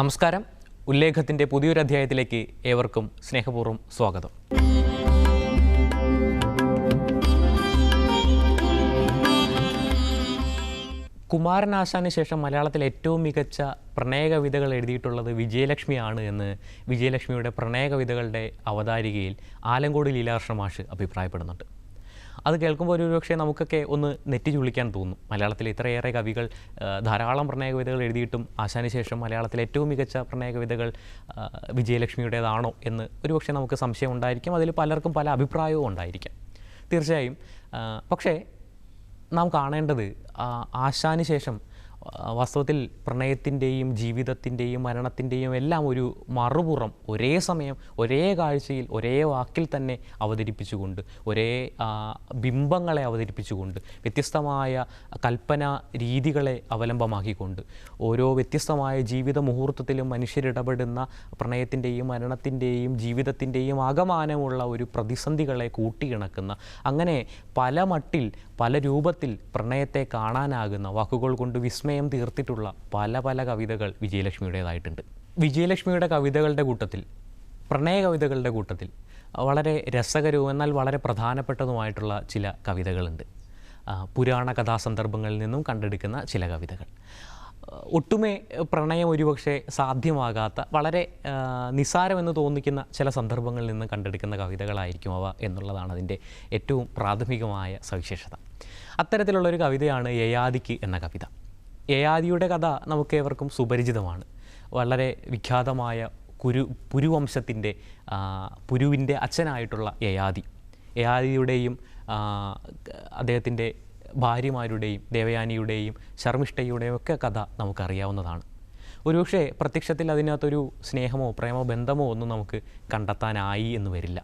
നമസ്കാരം. ഉല്ലേഖത്തിന്റെ പുതിയൊരു അധ്യായത്തിലേക്ക് ഏവർക്കും സ്നേഹപൂർവം സ്വാഗതം. കുമാരനാശാന് ശേഷം മലയാളത്തിൽ ഏറ്റവും മികച്ച പ്രണയകവിതകൾ എഴുതിയിട്ടുള്ളത് വിജയലക്ഷ്മിയാണ് എന്ന് വിജയലക്ഷ്മിയുടെ പ്രണയകവിതകളുടെ അവതാരികയിൽ ആലങ്കോട് ലീലാകൃഷ്ണ അഭിപ്രായപ്പെടുന്നുണ്ട്. അത് കേൾക്കുമ്പോൾ ഒരു പക്ഷേ നമുക്കൊക്കെ ഒന്ന് നെറ്റി ചുളിക്കാൻ തോന്നും. മലയാളത്തിൽ ഇത്രയേറെ കവികൾ ധാരാളം പ്രണയ കവിതകൾ എഴുതിയിട്ടും ആശാന് ശേഷം മലയാളത്തിലെ ഏറ്റവും മികച്ച പ്രണയ കവിതകൾ വിജയലക്ഷ്മിയുടേതാണോ എന്ന് ഒരുപക്ഷെ നമുക്ക് സംശയം ഉണ്ടായിരിക്കും. അതിൽ പലർക്കും പല അഭിപ്രായവും ഉണ്ടായിരിക്കാം. തീർച്ചയായും പക്ഷേ നാം കാണേണ്ടത് ആശാന് ശേഷം വാസ്തവത്തിൽ പ്രണയത്തിന്റെയും ജീവിതത്തിന്റെയും മരണത്തിന്റെയും എല്ലാം ഒരു മറുപുറം ഒരേ സമയം ഒരേ കാഴ്ചയിൽ ഒരേ വാക്കിൽ തന്നെ അവതരിപ്പിച്ചുകൊണ്ട് ഒരേ ബിംബങ്ങളെ അവതരിപ്പിച്ചുകൊണ്ട് വ്യത്യസ്തമായ കൽപ്പന രീതികളെ അവലംബമാക്കിക്കൊണ്ട് ഓരോ വ്യത്യസ്തമായ ജീവിത മുഹൂർത്തത്തിലും മനുഷ്യരിടപെടുന്ന പ്രണയത്തിന്റെയും മരണത്തിന്റെയും ജീവിതത്തിന്റെയും ആകമാനമുള്ള ഒരു പ്രതിസന്ധികളെ കൂട്ടിയിണക്കുന്ന അങ്ങനെ പല മട്ടിൽ പല രൂപത്തിൽ പ്രണയത്തെ കാണാനാകുന്ന വാക്കുകൾ കൊണ്ട് വിസ്മയം തീർത്തിട്ടുള്ള പല പല കവിതകൾ വിജയലക്ഷ്മിയുടേതായിട്ടുണ്ട്. വിജയലക്ഷ്മിയുടെ കവിതകളുടെ കൂട്ടത്തിൽ പ്രണയ കവിതകളുടെ കൂട്ടത്തിൽ വളരെ രസകരവും എന്നാൽ വളരെ പ്രധാനപ്പെട്ടതുമായിട്ടുള്ള ചില കവിതകളുണ്ട്. പുരാണ കഥാസന്ദർഭങ്ങളിൽ നിന്നും കണ്ടെടുക്കുന്ന ചില കവിതകൾ. ഒട്ടുമേ പ്രണയം ഒരുപക്ഷെ സാധ്യമാകാത്ത വളരെ നിസ്സാരമെന്ന് തോന്നിക്കുന്ന ചില സന്ദർഭങ്ങളിൽ നിന്നും കണ്ടെടുക്കുന്ന കവിതകളായിരിക്കും അവ എന്നുള്ളതാണ് അതിന്റെ ഏറ്റവും പ്രാഥമികമായ സവിശേഷത. അത്തരത്തിലുള്ളൊരു കവിതയാണ് യയാദിക്ക് എന്ന കവിത. യയാദിയുടെ കഥ നമുക്ക് ഏവർക്കും സുപരിചിതമാണ്. വളരെ വിഖ്യാതമായ കുരു പുരുവംശത്തിന്റെ പുരുവിന്റെ അച്ഛനായിട്ടുള്ള യയാതി യയാതിയുടെയും ആ, അദ്ദേഹത്തിന്റെ ഭാര്യമാരുടെയും ദേവയാനിയുടെയും ശർമ്മിഷ്ഠയുടെയും ഒക്കെ കഥ നമുക്കറിയാവുന്നതാണ്. ഒരുപക്ഷെ പ്രത്യക്ഷത്തിൽ അതിനകത്തൊരു സ്നേഹമോ പ്രേമോ ബന്ധമോ ഒന്നും നമുക്ക് കണ്ടെത്താനായി എന്ന് വരില്ല.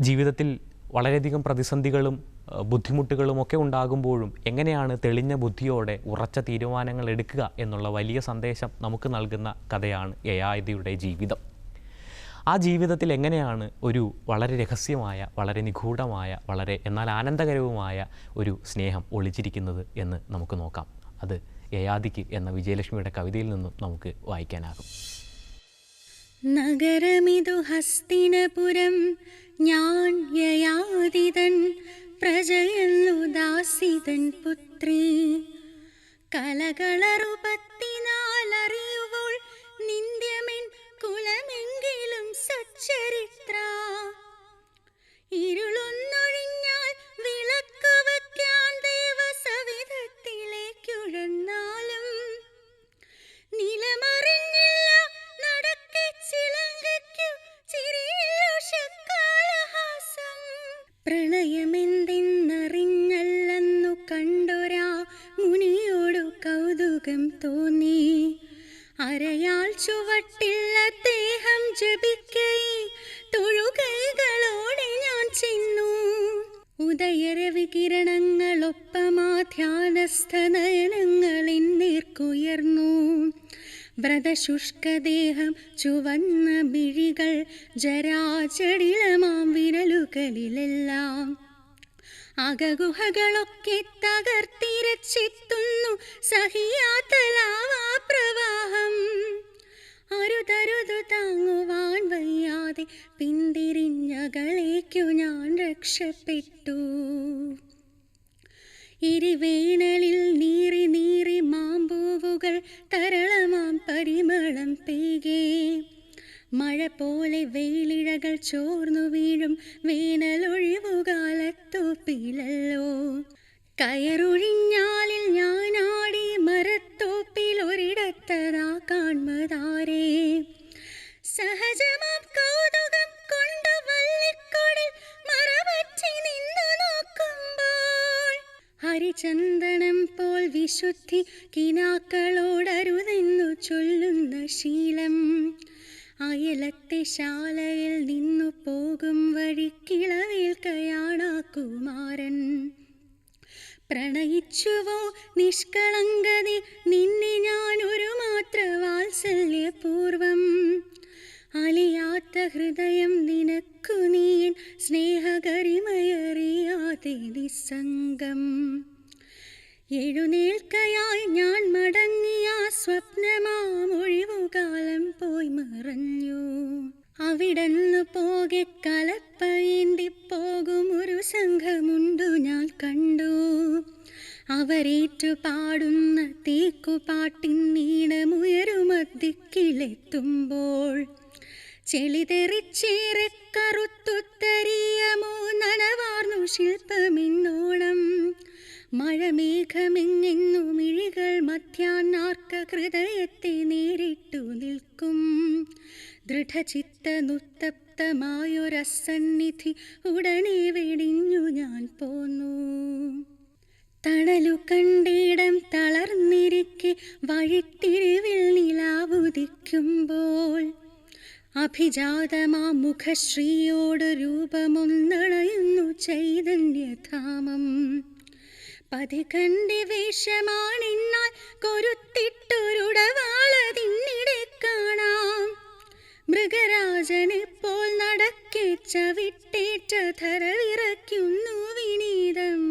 ജീവിതത്തിൽ വളരെയധികം പ്രതിസന്ധികളും അഹ് ബുദ്ധിമുട്ടുകളും ഒക്കെ ഉണ്ടാകുമ്പോഴും എങ്ങനെയാണ് തെളിഞ്ഞ ബുദ്ധിയോടെ ഉറച്ച തീരുമാനങ്ങൾ എടുക്കുക എന്നുള്ള വലിയ സന്ദേശം നമുക്ക് നൽകുന്ന കഥയാണ് യയാതിയുടെ ജീവിതം. ആ ജീവിതത്തിൽ എങ്ങനെയാണ് ഒരു വളരെ രഹസ്യമായ വളരെ നിഗൂഢമായ വളരെ എന്നാൽ ആനന്ദകരവുമായ ഒരു സ്നേഹം ഒളിച്ചിരിക്കുന്നത് എന്ന് നമുക്ക് നോക്കാം. അത് യയാദിക്ക് എന്ന വിജയലക്ഷ്മിയുടെ കവിതയിൽ നിന്നും നമുക്ക് വായിക്കാനാകും. നഗരമിതു ഹസ്തിനപുരം ഞാൻ യയാതിതൻ പ്രജയല്ലു ദാസിതൻ പുത്രി കലകളറുപത്തിനാലറിയുവോൾ നിന്ദ്യമെൻ കുലമെങ്കിലും സച്ചരിത്ര. ഇരുളൊന്നൊഴിഞ്ഞാൽ വിളക്കു കൗതുകം തോന്നി. അരയാൽ ചുവട്ടിൽ അദ്ദേഹം ജപിക്കൈ തൊഴുകൈകളോടെ ഞാൻ ചെന്നു. ഉദയരവി കിരണങ്ങളൊപ്പമാ ധ്യാനസ്ഥ നയനങ്ങളിൽ നേർക്കുയർന്നു. വ്രതശുഷ്കദേഹം ചുവന്ന മിഴികൾ ജരാചടിലമാം വിരലുകളിലെല്ലാം. അകഗുഹകളൊക്കെ സഹിയാത്തലാവാ പ്രവാഹം. അരുതരുതു താങ്ങുവാൻ വയ്യാതെ പിന്തിരിഞ്ഞകളേക്കു ഞാൻ രക്ഷപ്പെട്ടു. ഇരുവേണലിൽ നീറി നീറി മാമ്പൂവുകൾ തരളമാം പരിമളം പെയ്കേ. മഴ പോലെ വെയിലിഴകൾ ചോർന്നു വീഴും വേനലൊഴിവുകാലത്തോപ്പിലല്ലോ കയറൊഴിഞ്ഞാലിൽ ഹരിചന്ദനം പോൽ വിശുദ്ധി കിനാക്കളോടരുതെന്നു ചൊല്ലുന്ന ശീലം. അയലത്തെ ശാലയിൽ നിന്നു പോകും വഴി കിളവിൽ കയാണാക്കുമാരൻ. പ്രണയിച്ചുവോ നിഷ്കളങ്കതി നിന്നെ ഞാനൊരു മാത്ര വാത്സല്യപൂർവം. അലിയാത്ത ഹൃദയം നിനക്കു നീൻ സ്നേഹകരിമയറിയാതെ നിസ്സംഗം. എഴുന്നേൽക്കയായി ഞാൻ മടങ്ങിയ സ്വപ്നമാമൊഴിവുകാലം പോയി മറഞ്ഞു. അവിടന്ന് പോകെ കലപ്പയേന്തി പോകും ഒരു സംഘമുണ്ടു ഞാൻ കണ്ടു. അവരേറ്റു പാടുന്ന തേക്കുപാട്ടിൻ ഉടനെ വെടിഞ്ഞു ഞാൻ പോന്നു. തണലു കണ്ടിടം തളർന്നിരിക്കെ വഴിത്തിരിവിൽ നിലാവുദിക്കുമ്പോൾ അഭിജാതമാ മുഖശ്രീയോട് രൂപമൊന്നണയുന്നു ചൈതന്യധാമം. പതികണ്ടി വേഷമാണെന്നാൽ കൊരുത്തിട്ടൊരുടവാളതിന്നിടെ കാണാം. മൃഗരാജനെപ്പോൾ നടക്കെ ചവിട്ടേറ്റ ധരവിറയ്ക്കുന്നു വിനീതം.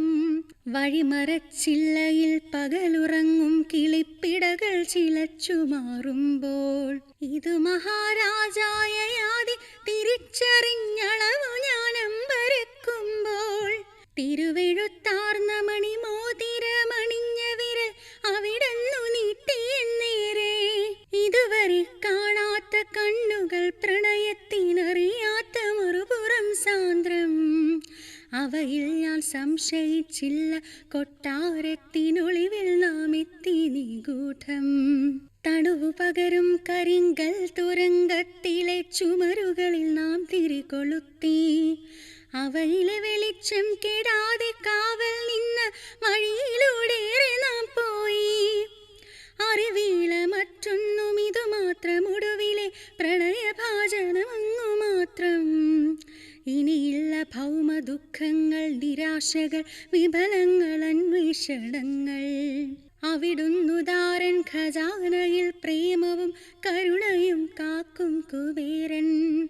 വഴിമറച്ചില്ലയിൽ പകലുറങ്ങും കിളിപ്പിടകൾ ചിലച്ചു മാറുമ്പോൾ. ഇത് മഹാരാജായയാതി തിരിച്ചറിഞ്ഞളവു ഞാൻ അമ്പരക്കുമ്പോൾ തിരുവെഴുത്താർന്ന മണിമോതിരമണിഞ്ഞ വിരൽ അവിടന്നു സംശയിച്ചില്ല. കൊട്ടാരത്തിനൊളിവിൽ നാം എത്തി നിഗൂഢം തണുവു പകരും കരിങ്കൽ തുരങ്കത്തിലെ ചുമരുകളിൽ നാം തിരികൊളുത്തി. അവയിലെ വെളിച്ചം കെടാതെ കാവൽ നിന്ന് വഴിയിലൂടെ നാം പോയി. അറിവീള മറ്റൊന്നും ഇതു മാത്രം ഒടുവിലെ പ്രണയഭാചനമങ്ങു മാത്രം ഇനിയില്ല ഭൗമ ദുഃഖങ്ങൾ നിരാശകൾ വിഫലങ്ങൾ അന്വേഷണങ്ങൾ. അവിടുന്നുദാരൻ ഖജാനയിൽ പ്രേമവും കരുണയും കാക്കും കുബേരൻ.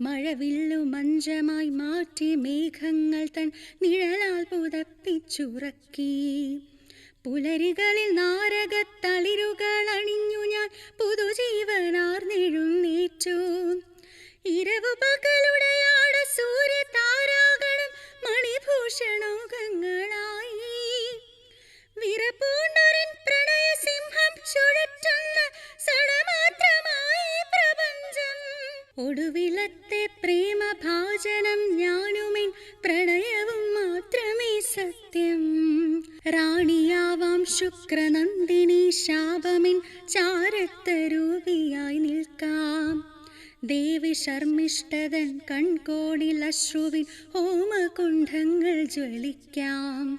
മഴവില്ലു മഞ്ചമായി മാറ്റി മേഘങ്ങൾ തൻ നിഴലാൽ പുതപ്പിച്ചുറക്കി. പുലരികളിൽ നാരകത്തളിരുകൾ അണിഞ്ഞു ഞാൻ പുതുജീവനാർ പുതുജീവനാർന്നെഴുന്നേറ്റു. ഇരവു പകലുടയാട സൂര്യ താരാകണം മണിഭൂഷണോകങ്ങളായി വിറപൂണ്ടൊരൻ പ്രണയ സിംഹം ചുഴറ്റുന്ന സടമാത്രമായി പ്രപഞ്ചം. ഒടുവിലത്തെ പ്രേമഭാജനം ഞാനുമിൻ പ്രണയവും മാത്രമേ സത്യം. റാണിയാവാം ശുക്രനന്ദിനി ശാപമിൻ ചാരത്തരൂപിയായി നിൽക്കാം. ദേവി ശർമ്മിഷ്ടതൻ കൺകോണിൽ അശ്രുവിൻ ഹോമകുണ്ഠങ്ങൾ ജ്വലിക്കാം.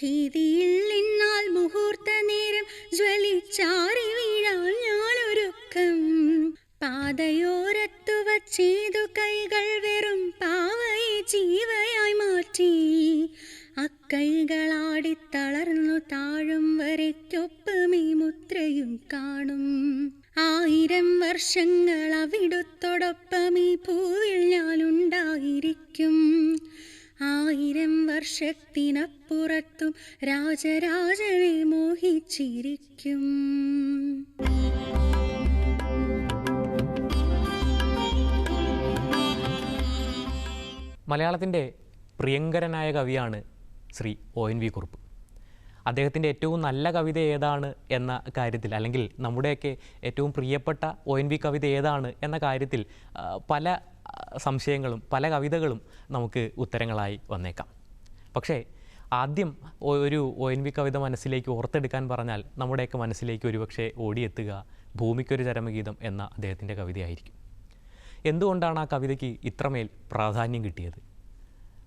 ഭീതിയിൽ നിന്നാൽ മുഹൂർത്ത നേരം ജ്വലിച്ചാറി വീഴാൻ ഞാനൊരുക്കം. പാതയോരത്തു വച്ചേതു കൈകൾ വെറും പാവയെ ജീവയായി മാറ്റി. അക്കൈകളാടി തളർന്നു താഴും വരയ്ക്കൊപ്പമേ മുദ്രയും കാണും. ആയിരം വർഷങ്ങൾ അവിടുത്തോടൊപ്പം ഈ ഭൂവിൽ ഞാനുണ്ടായിരിക്കും. ആയിരം വർഷത്തിനപ്പുറത്തും രാജരാജനെ മോഹിച്ചിരിക്കും. മലയാളത്തിന്റെ പ്രിയങ്കരനായ കവിയാണ് Shri O N V Kurup. അദ്ദേഹത്തിന്റെ ഏറ്റവും നല്ല കവിത ഏതാണ് എന്ന കാര്യത്തിൽ അല്ലെങ്കിൽ നമ്മുടെയൊക്കെ ഏറ്റവും പ്രിയപ്പെട്ട ഒ എൻ വി കവിത ഏതാണ് എന്ന കാര്യത്തിൽ പല സംശയങ്ങളും പല കവിതകളും നമുക്ക് ഉത്തരങ്ങളായി വന്നേക്കാം. പക്ഷേ ആദ്യം ഒരു ഒ എൻ വി കവിത മനസ്സിലേക്ക് ഓർത്തെടുക്കാൻ പറഞ്ഞാൽ നമ്മുടെയൊക്കെ മനസ്സിലേക്ക് ഒരുപക്ഷെ ഓടിയെത്തുക ഭൂമിക്കൊരു ചരമഗീതം എന്ന അദ്ദേഹത്തിന്റെ കവിതയായിരിക്കും. എന്തുകൊണ്ടാണ് ആ കവിതയ്ക്ക് ഇത്രമേൽ പ്രാധാന്യം കിട്ടിയത്?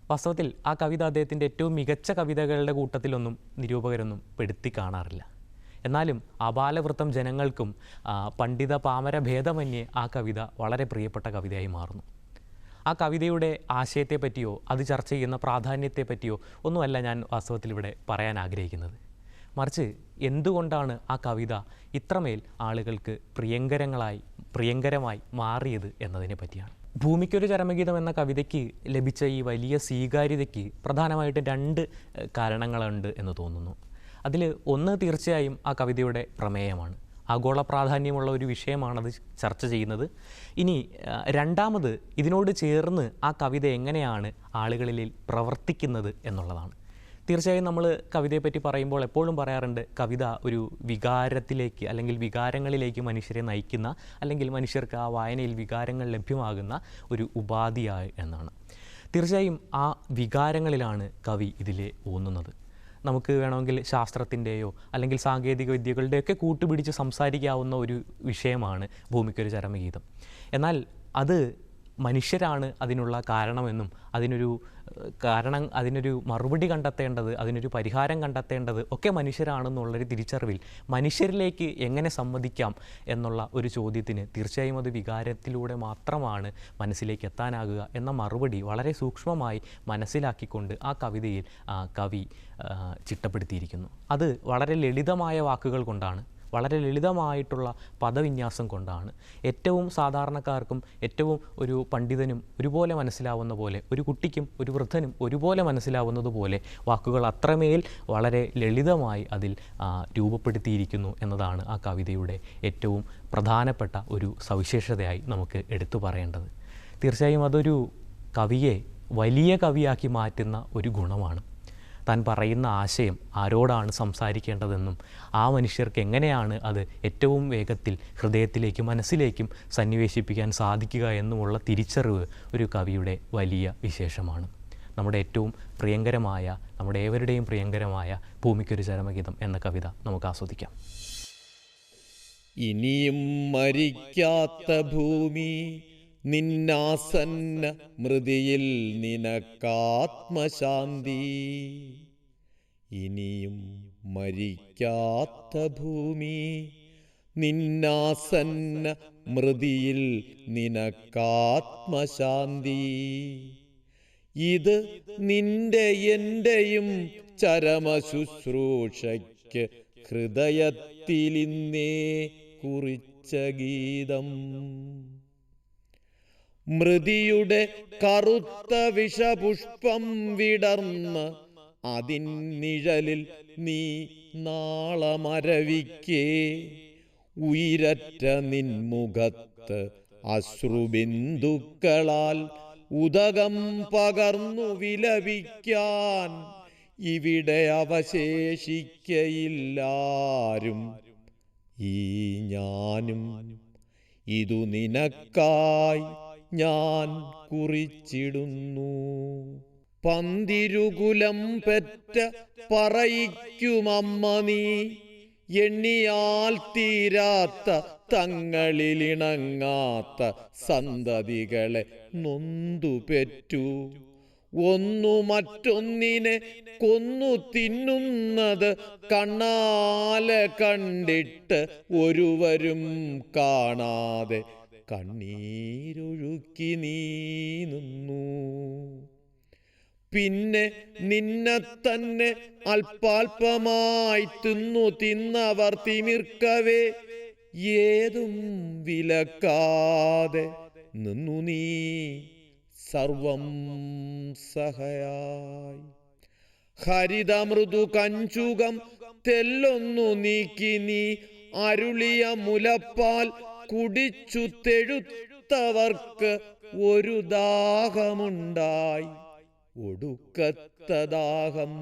വാസ്തവത്തിൽ ആ കവിത അദ്ദേഹത്തിന്റെ ഏറ്റവും മികച്ച കവിതകളുടെ കൂട്ടത്തിലൊന്നും നിരൂപകരൊന്നും പെടുത്തി കാണാറില്ല. എന്നാലും അപാലവൃത്തം ജനങ്ങൾക്കും പണ്ഡിത പാമര ഭേദമന്യേ ആ കവിത വളരെ പ്രിയപ്പെട്ട കവിതയായി മാറുന്നു. ആ കവിതയുടെ ആശയത്തെ പറ്റിയോ അത് ചർച്ച ചെയ്യുന്ന പ്രാധാന്യത്തെ പറ്റിയോ ഒന്നുമല്ല ഞാൻ വാസ്തവത്തിൽ ഇവിടെ പറയാൻ ആഗ്രഹിക്കുന്നത്. മറിച്ച് എന്തുകൊണ്ടാണ് ആ കവിത ഇത്രമേൽ ആളുകൾക്ക് പ്രിയങ്കരങ്ങളായി പ്രിയങ്കരമായി മാറിയത് എന്നതിനെ പറ്റിയാണ് ഭൂമിക്കൊരു ചരമഗീതം എന്ന കവിതയ്ക്ക് ലഭിച്ച ഈ വലിയ സ്വീകാര്യതയ്ക്ക് പ്രധാനമായിട്ട് രണ്ട് കാരണങ്ങളുണ്ട് എന്ന് തോന്നുന്നു. അതിൽ ഒന്ന് തീർച്ചയായും ആ കവിതയുടെ പ്രമേയമാണ്. ആഗോള പ്രാധാന്യമുള്ള ഒരു വിഷയമാണത് ചർച്ച ചെയ്യുന്നത്. ഇനി രണ്ടാമത് ഇതിനോട് ചേർന്ന് ആ കവിത എങ്ങനെയാണ് ആളുകളിൽ പ്രവർത്തിക്കുന്നത് എന്നുള്ളതാണ്. തീർച്ചയായും നമ്മൾ കവിതയെ പറ്റി പറയുമ്പോൾ എപ്പോഴും പറയാറുണ്ട് കവിത ഒരു വികാരത്തിലേക്ക് അല്ലെങ്കിൽ വികാരങ്ങളിലേക്ക് മനുഷ്യരെ നയിക്കുന്ന അല്ലെങ്കിൽ മനുഷ്യർക്ക് ആ വായനയിൽ വികാരങ്ങൾ ലഭ്യമാകുന്ന ഒരു ഉപാധിയായി എന്നാണ്. തീർച്ചയായും ആ വികാരങ്ങളിലാണ് കവി ഇതിലെ ഊന്നുന്നത്. നമുക്ക് വേണമെങ്കിൽ ശാസ്ത്രത്തിന്റെയോ അല്ലെങ്കിൽ സാങ്കേതിക വിദ്യകളുടെയൊക്കെ കൂട്ടുപിടിച്ച് സംസാരിക്കാവുന്ന ഒരു വിഷയമാണ് ഭൂമിക്കൊരു ചരമഗീതം. എന്നാൽ അത് മനുഷ്യരാണ് അതിനുള്ള കാരണമെന്നും അതിനൊരു കാരണം അതിനൊരു മറുപടി കണ്ടെത്തേണ്ടത് അതിനൊരു പരിഹാരം കണ്ടെത്തേണ്ടത് ഒക്കെ മനുഷ്യരാണെന്നുള്ളൊരു തിരിച്ചറിവിൽ മനുഷ്യരിലേക്ക് എങ്ങനെ സമ്മതിക്കാം എന്നുള്ള ഒരു ചോദ്യത്തിന് തീർച്ചയായും അത് വികാരത്തിലൂടെ മാത്രമാണ് മനസ്സിലേക്ക് എത്താനാകുക എന്ന മറുപടി വളരെ സൂക്ഷ്മമായി മനസ്സിലാക്കിക്കൊണ്ട് ആ കവിതയിൽ കവി ചിട്ടപ്പെടുത്തിയിരിക്കുന്നു. അത് വളരെ ലളിതമായ വാക്കുകൾ കൊണ്ടാണ് വളരെ ലളിതമായിട്ടുള്ള പദവിന്യാസം കൊണ്ടാണ്. ഏറ്റവും സാധാരണക്കാർക്കും ഏറ്റവും ഒരു പണ്ഡിതനും ഒരുപോലെ മനസ്സിലാവുന്ന പോലെ ഒരു കുട്ടിക്കും ഒരു വൃദ്ധനും ഒരുപോലെ മനസ്സിലാവുന്നത് പോലെ വാക്കുകൾ അത്രമേൽ വളരെ ലളിതമായി അതിൽ രൂപപ്പെടുത്തിയിരിക്കുന്നു എന്നതാണ് ആ കവിതയുടെ ഏറ്റവും പ്രധാനപ്പെട്ട ഒരു സവിശേഷതയായി നമുക്ക് എടുത്തു പറയേണ്ടത്. തീർച്ചയായും അതൊരു കവിയെ വലിയ കവിയാക്കി മാറ്റുന്ന ഒരു ഗുണമാണ്. താൻ പറയുന്ന ആശയം ആരോടാണ് സംസാരിക്കേണ്ടതെന്നും ആ മനുഷ്യർക്ക് എങ്ങനെയാണ് അത് ഏറ്റവും വേഗത്തിൽ ഹൃദയത്തിലേക്കും മനസ്സിലേക്കും സന്നിവേശിപ്പിക്കാൻ സാധിക്കുക എന്നുമുള്ള തിരിച്ചറിവ് ഒരു കവിയുടെ വലിയ വിശേഷമാണ്. നമ്മുടെ ഏറ്റവും പ്രിയങ്കരമായ നമ്മുടെ ഏവരുടെയും പ്രിയങ്കരമായ ഭൂമിക്കൊരു ചരമഗീതം എന്ന കവിത നമുക്ക് ആസ്വദിക്കാം. ഇനിയും മരിക്കാത്ത ഭൂമി നിന്നാസന്ന മൃതിയിൽ നിനക്കാത്മശാന്തി. ഇനിയും മരിക്കാത്ത ഭൂമി നിന്നാസന്ന മൃതിയിൽ നിനക്കാത്മശാന്തി. ഇത് നിന്റെ എന്റെയും ചരമശുശ്രൂഷയ്ക്ക് ഹൃദയത്തിലിന്നേ കുറിച്ച ഗീതം. മൃതിയുടെ കറുത്ത വിഷപുഷ്പം വിടർന്ന് അതിൻ നിഴലിൽ നീ നാളമരവിക്കേ. ഉയരറ്റ നിൻമുഖത്ത് അശ്രുബിന്ദുക്കളാൽ ഉദകം പകർന്നു വിലപിക്കാൻ. ഇവിടെ അവശേഷിക്കയില്ലാരും ഈ ഞാനും ഇതു നിനക്കായി ഞാൻ കുറിച്ചിടുന്നു. പന്തിരുകുലം പെറ്റ പറയിക്കുമമ്മ നീ. എണ്ണിയാൽ തീരാത്ത തങ്ങളിലിണങ്ങാത്ത സന്തതികളെ നൊന്തു പെറ്റു. ഒന്നു മറ്റൊന്നിനെ കൊന്നു തിന്നുന്നത് കണ്ണാലെ കണ്ടിട്ട് ഒരുവരും കാണാതെ കണ്ണീരൊഴുക്കി നീന്നുന്നു നിന്നു. പിന്നെ നിന്നെ തന്നെ അല്പാൽപമായി തിന്നു തിന്നവർ തിമിർക്കവേ. ഏതും വിലക്കാതെ നിന്നു നീ സർവം സഹയായി. ഹരിതമൃദു കഞ്ചുകം തെല്ലൊന്നു നീക്കി നീ അരുളിയ മുലപ്പാൽ കുടിച്ചു തെഴുത്തവർക്ക് ഒരു ദാഹമുണ്ടായി. ഒടുക്കത്ത ദാഹം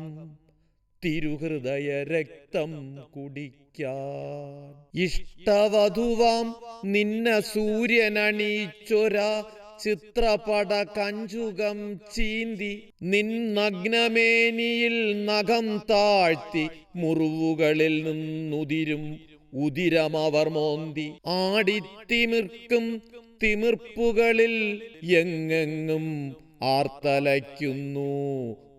തിരുഹൃദയ രക്തം കുടിക്കാൻ. ഇഷ്ടവധുവാം നിന്ന സൂര്യനണീച്ചൊര ചിത്രപട കഞ്ചുകം ചീന്തി. നിന്നഗ്നമേനിയിൽ നഖം താഴ്ത്തി മുറിവുകളിൽ നിന്നുതിരും ഉതിരമവർ മോന്തി ആടിത്തിമിർക്കും തിമിർപ്പുകളിൽ എങ്ങെങ്ങും ആർത്തലയ്ക്കുന്നു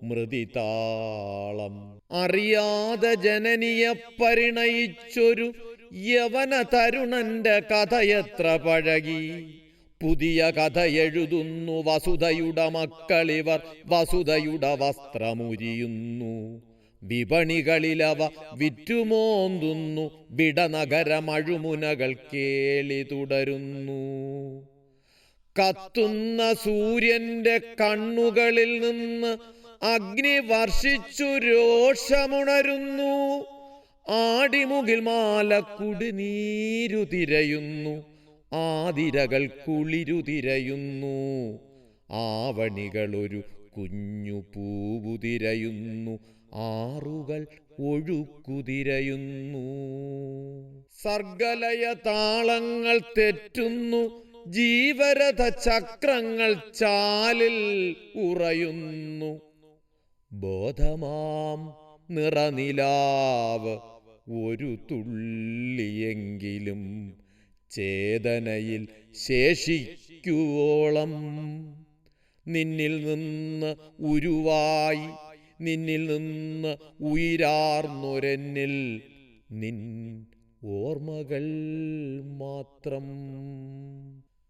മൃതിതാളം. അറിയാതെ ജനനിയെ പരിണയിച്ചൊരു യവന തരുണന്റെ കഥയത്ര പഴകി. പുതിയ കഥ എഴുതുന്നു വസുധയുടെ മക്കളിവർ വസുധയുടെ വസ്ത്രമുരിയുന്നു. വിപണികളിലവ വിറ്റുമോന്തുന്നു. വിടനഗര മഴുമുനകൾ കേളി തുടരുന്നു. കത്തുന്ന സൂര്യന്റെ കണ്ണുകളിൽ നിന്ന് അഗ്നി വർഷിച്ചു രോഷമുണരുന്നു. ആടിമുകിൽ മാല നീരു തിരയുന്നു ആതിരകൾ കുളിരു തിരയുന്നു ആവണികളൊരു കുഞ്ഞു പൂവു തിരയുന്നു ആറുകൾ ഒഴുക്കുതിരയുന്നു. സർഗലയ താളങ്ങൾ തെറ്റുന്നു ജീവരഥ ചക്രങ്ങൾ ചാലിൽ ഉറയുന്നു. ബോധമാം നിറനിലാവ് ഒരു തുള്ളിയെങ്കിലും ചേതനയിൽ ശേഷിക്കുവോളം. നിന്നിൽ നിന്ന് ഉരുവായി നിന്നിൽ നിന്ന് ഉയരാർന്നൊരന്നിൽ നിൻ ഓർമ്മകൾ മാത്രം.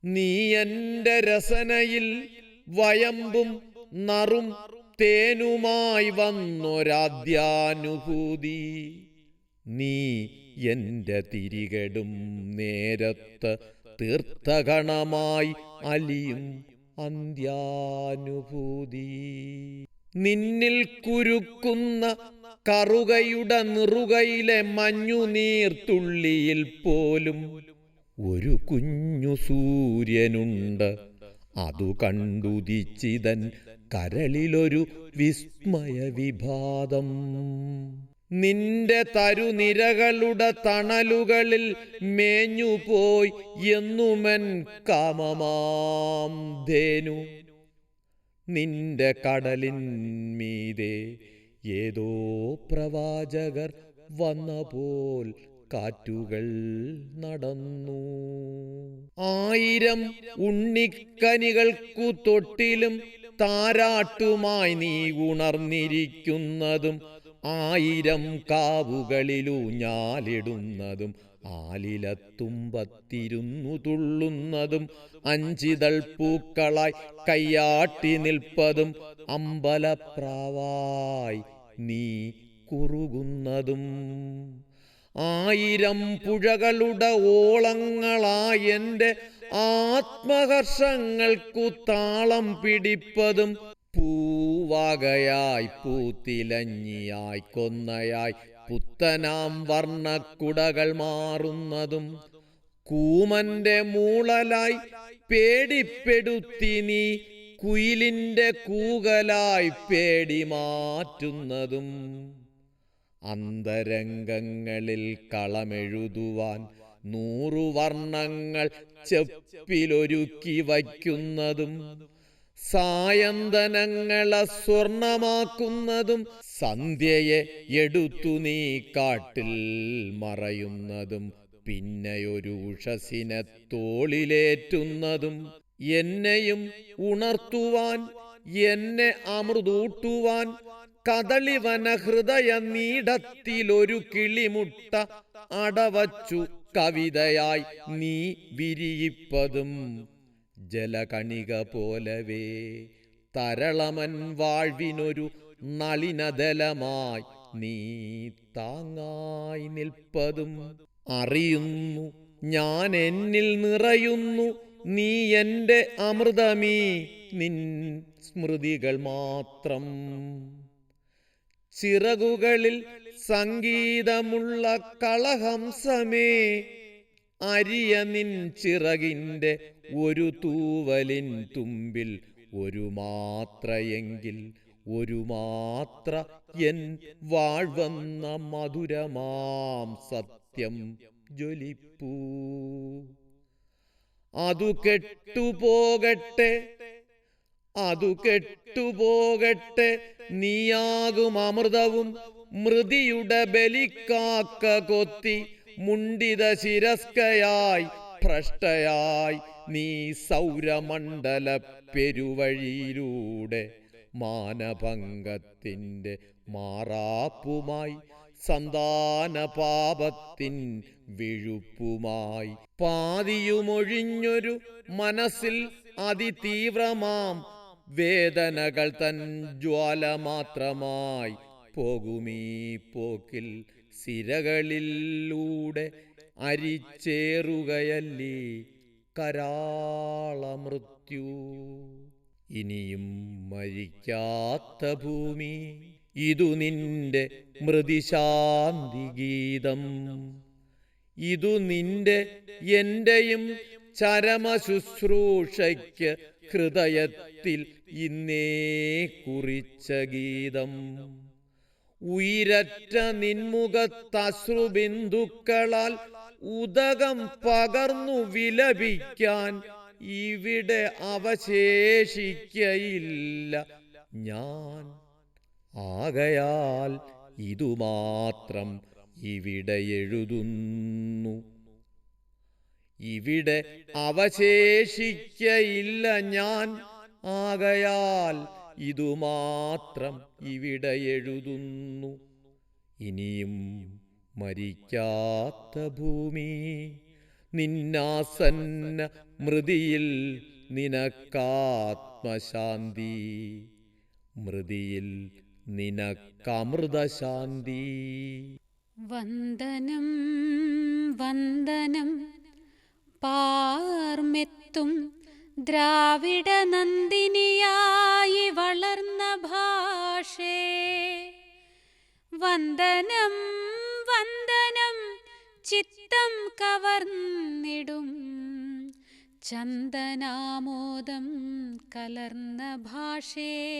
നീ എന്റെ രസനയിൽ വയമ്പും നറും തേനുമായി വന്നൊരാദ്യാനുഭൂതി. നീ എന്റെ തിരികടും നേരത്ത് തീർത്ഥഗണമായി അലിയും അന്ത്യാനുഭൂതി. നിന്നിൽ കുരുക്കുന്ന കറുകയുടെ നിറുകയിലെ മഞ്ഞുനീർത്തുള്ളിയിൽ പോലും ഒരു കുഞ്ഞു സൂര്യനുണ്ട്. അതു കണ്ടുദിച്ചിതൻ കരളിലൊരു വിസ്മയ വിഭാതം നിന്റെ തരുനിരകളുടെ തണലുകളിൽ മേഞ്ഞുപോയി എന്നുമൻ കാമമാം ധേനു. നിന്റെ കടലിൻ മീതെ ഏതോ പ്രവാചകർ വന്ന പോൽ കാറ്റുകൾ നടന്നു. ആയിരം ഉണ്ണിക്കനികൾക്കു തൊട്ടിലും താരാട്ടുമായി നീ ഉണർന്നിരിക്കുന്നതും ആയിരം കാവുകളിലൂഞ്ഞാലിടുന്നതും ആലിലത്തുമ്പത്തിരുന്നു തുള്ളുന്നതും അഞ്ചിതൾ പൂക്കളായി കയ്യാട്ടി നിൽപ്പതും അമ്പലപ്രാവായി നീ കുറുകുന്നതും. ആയിരം പുഴകളുടെ ഓളങ്ങളായി എന്റെ ആത്മഹർഷങ്ങൾക്കു താളം പിടിപ്പതും പൂവകയായി പൂത്തിലഞ്ഞിയായി കൊന്നയായി പുത്തനാം വർണക്കുടകൾ മാറുന്നതും കൂമന്റെ മൂളലായി പേടിപ്പെടുത്തി നീ കുയിലിന്റെ കൂകലായി പേടി മാറ്റുന്നതും അന്തരംഗങ്ങളിൽ കളമെഴുതുവാൻ നൂറു വർണങ്ങൾ ചെപ്പിലൊരുക്കി വയ്ക്കുന്നതും സായന്തനങ്ങളെ സ്വർണമാക്കുന്നതും സന്ധ്യയെ എടുത്തു നീ കാട്ടിൽ മറയുന്നതും പിന്നെയൊരു ഉഷസിനെ തോളിലേറ്റുന്നതും എന്നെയും ഉണർത്തുവാൻ എന്നെ അമൃതൂട്ടുവാൻ കദളിവന ഹൃദയ നീടത്തിലൊരു കിളിമുട്ട അടവച്ചു കവിതയായി നീ വിരിയിപ്പതും. ജലകണിക പോലവേ തരളമൻ വാഴ്വിനൊരു നളിനദലമായി നീ താങ്ങായി നിൽപ്പതും അറിയുന്നു. ഞാൻ എന്നിൽ നിറയുന്നു. നീ എന്റെ അമൃതമീ നിൻ സ്മൃതികൾ മാത്രം. ചിറകുകളിൽ സംഗീതമുള്ള കളഹംസമേ അരിയ നിൻ ചിറകിന്റെ ഒരു തൂവലിൻ തുമ്പിൽ ഒരു മാത്രയെങ്കിൽ ഒരു മാത്ര എൻ വാഴ്വന്ന മധുരമാം സത്യം ജ്വലിപ്പൂ. അതു കെട്ടുപോകട്ടെ അതു കെട്ടുപോകട്ടെ നീയാകും അമൃതവും മൃതിയുടെ ബലിക്കാക്ക കൊത്തി മുണ്ടിത ശിരസ്കയായി ഭ്രഷ്ടയായി നീ സൗരമണ്ഡല പെരുവഴിയിലൂടെ മാനഭംഗത്തിന്റെ മാറാപ്പുമായി സന്താന പാപത്തിൻ വിഴുപ്പുമായി. പാതിയുമൊഴിഞ്ഞൊരു മനസ്സിൽ അതിതീവ്രമാം വേദനകൾ തൻ ജ്വാല മാത്രമായി പോകുമീ പോക്കിൽ. സിരകളിലൂടെ അരിച്ചേറുകയല്ലേ കരാളമൃത്യു. ഇനിയും മരിക്കാത്ത ഭൂമി ഇതു നിന്റെ മൃതിശാന്തി ഗീതം. ഇതു നിന്റെ എന്റെയും ചരമശുശ്രൂഷയ്ക്ക് ഹൃദയത്തിൽ ഇന്നേ കുറിച്ച ഗീതം. ഉയരറ്റ നിൻമുഖത്തശ്രുബിന്ദുക്കളാൽ ഉദകം പകർന്നു വിലപിക്കാൻ ഇവിടെ അവശേഷിക്കയില്ല. ഞാൻ ആകയാൽ ഇതുമാത്രം ഇവിടെ എഴുതുന്നു. ഇവിടെ അവശേഷിക്കയില്ല ഞാൻ ആകയാൽ ഇതുമാത്രം ഇവിടെ എഴുതുന്നു. ഇനിയും മരിക്കാത്ത ഭൂമി നിന്നാസന്ന മൃതിയിൽ നിനക്കാത്മശാന്തി. മൃതിയിൽ നിനക്കമൃതശാന്തി. വന്ദനം വന്ദനം പാർമെത്തും ദ്രാവിഡ നന്ദിനിയായി വളർന്ന ഭാഷേ. വന്ദനം വന്ദനം ചിത്തം കവർന്നിടും. ചന്ദനാമോദം കലർന്ന ഭാഷേ.